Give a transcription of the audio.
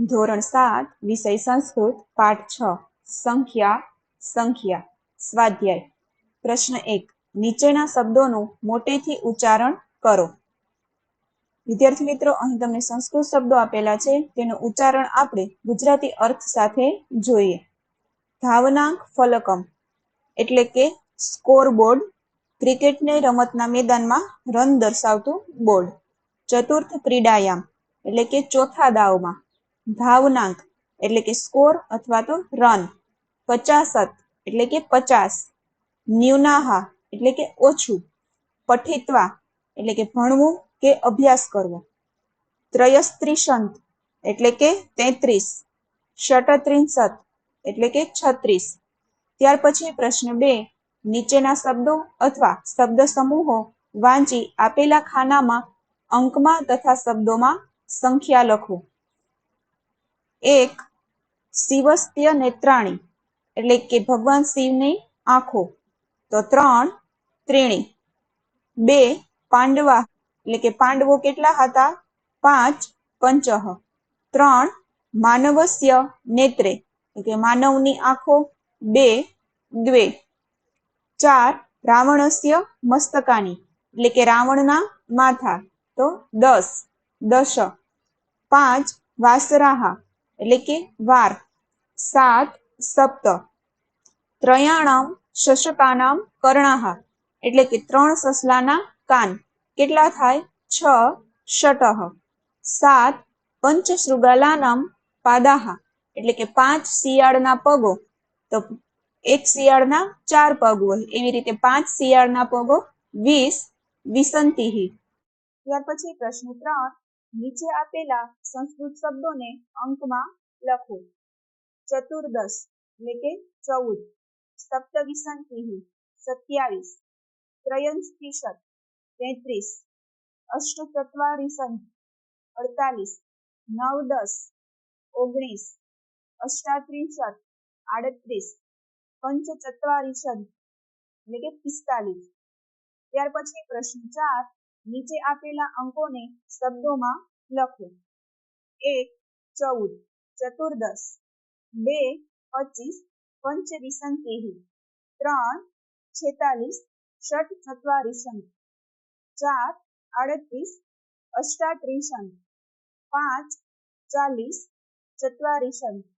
ધોરણ સાત, વિષય સંસ્કૃત, પાઠ છ, સંખ્યા સંખ્યા, સ્વાધ્યાય. પ્રશ્ન એક, નીચેના શબ્દોનું મોટેથી ઉચ્ચારણ કરો. વિદ્યાર્થી મિત્રો, અહીં તમને સંસ્કૃત શબ્દો આપેલા છે, તેનું ઉચ્ચારણ આપણે ગુજરાતી અર્થ સાથે જોઈએ. ધાવનાંક ફલકમ, એટલે કે સ્કોર બોર્ડ ક્રિકેટને રમતના મેદાનમાં રન દર્શાવતું બોર્ડ. ચતુર્થ ક્રીડાયામ, એટલે કે ચોથા દાવમાં. ધાવનાંક એટલે કે સ્કોર અથવા તો રન પચાસત એટલે કે પચાસ. ન્યુનાહા એટલે કે ઓછું. પઠિત્વા એટલે કે ભણવું કે અભ્યાસ કરવો. ત્રયસ્ત્રીસંત એટલે કે તેત્રીસ. ષટત્રિંસત એટલે કે છત્રીસ. ત્યાર પછી પ્રશ્ન બે, નીચેના શબ્દો અથવા શબ્દ સમૂહો વાંચી આપેલા ખાનામાં અંકમાં તથા શબ્દોમાં સંખ્યા લખો. એક શિવસ્ત્ય નેત્રાણી, એટલે કે ભગવાન શિવની આંખો. તો ત્રણ ત્રીણી. બે પાંડવા, એટલે કે પાંડવો કેટલા હતા? પાંચ પંચહ. ત્રણ માનવસ્ય નેત્રે, એટલે કે માનવની આંખો. બે દ્વે. ચાર રાવણસ્ય મસ્તકાની, એટલે કે રાવણના માથા. તો દસ. દશ. પાંચ વાસરાહા એટલે કે વાર. સાત, સપ્ત. ત્રયાણામ, શશકાનામ, કર્ણાહા. એટલે કે ત્રણ સસલાના કાન. કેટલા થાય? છ, શટહ. સાત, પંચશૃગાલાનામ, પાદાહા. એટલે કે પાંચ શિયાળના પગો. તો એક શિયાળના ચાર પગ હોય. એવી રીતે પાંચ શિયાળના પગો, વીસ, વિસંતિહી. ત્યાર પછી પ્રશ્ન ત્રણ. નીચે આપેલા સંસ્કૃત શબ્દોને અંકમાં લખો. ચતુર્દશ, એટલે કે ચૌદ. સપ્તવિસંતિહી સત્યાવીસ. ત્રયંસ્ત્રીશત તેત્રીસ. અષ્ટચત્વારિસંત અડતાલીસ. નવ દસ ઓગણીસ. અષ્ટાત્રિંશત આડત્રીસ. પંચચત્વારિશત એટલે કે પિસ્તાલીસ. ત્યાર પછી પ્રશ્ન ચાર નીચે આપેલા અંકોને શબ્દોમાં લખો. એક, ચૌદ, ચતુર્દશ, બે, પચીસ પંચવિસંતિહી ત્રણ, છેતાલીસ ષટ ચત્વારિશંત ચાર, આડત્રીસ, અષ્ટાત્રીસન, પાંચ, ચાલીસ ચત્વારિશંત